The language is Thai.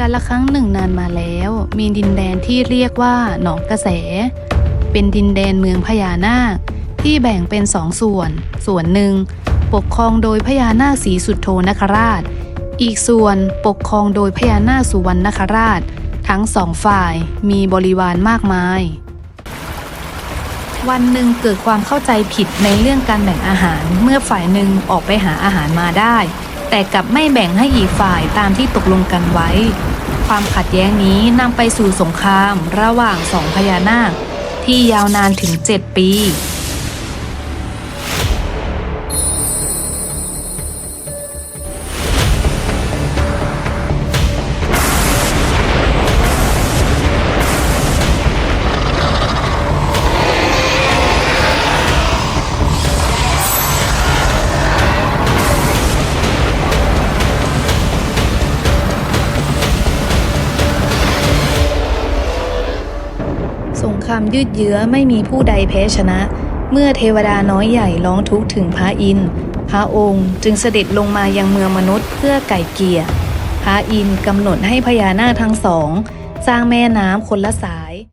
การละครั้งหนึ่งนานมาแล้ว มีดินแดนที่เรียกว่าหนองกระแส เป็นดินแดนเมืองพญานาค ที่แบ่งเป็นสองส่วน ส่วนหนึ่ง ปกครองโดยพญานาคสีสุดโทนคราช อีกส่วนปกครองโดยพญานาคสุวรรณนคราช ทั้งสองฝ่ายมีบริวารมากมาย วันหนึ่งเกิดความเข้าใจผิดในเรื่องการแบ่งอาหารเมื่อฝ่ายหนึ่งออกไปหาอาหารมาได้แต่กลับไม่แบ่งให้อีกฝ่ายตามที่ตกลงกันไว้ ความขัดแย้งนี้นำไปสู่สงครามระหว่างสองพญานาคที่ยาวนานถึง 7 ปี งครามยืดเยื้อไม่มีผู้ใดแพ้ชนะ เมื่อเทวดาน้อยใหญ่ร้องทุกข์ถึงพระอินทร์พระองค์จึงเสด็จลงมายังเมืองมนุษย์เพื่อไก่เกียรพระอินทร์กำหนดให้พญานาคทั้งสอง สร้างแม่น้ำคนละสาย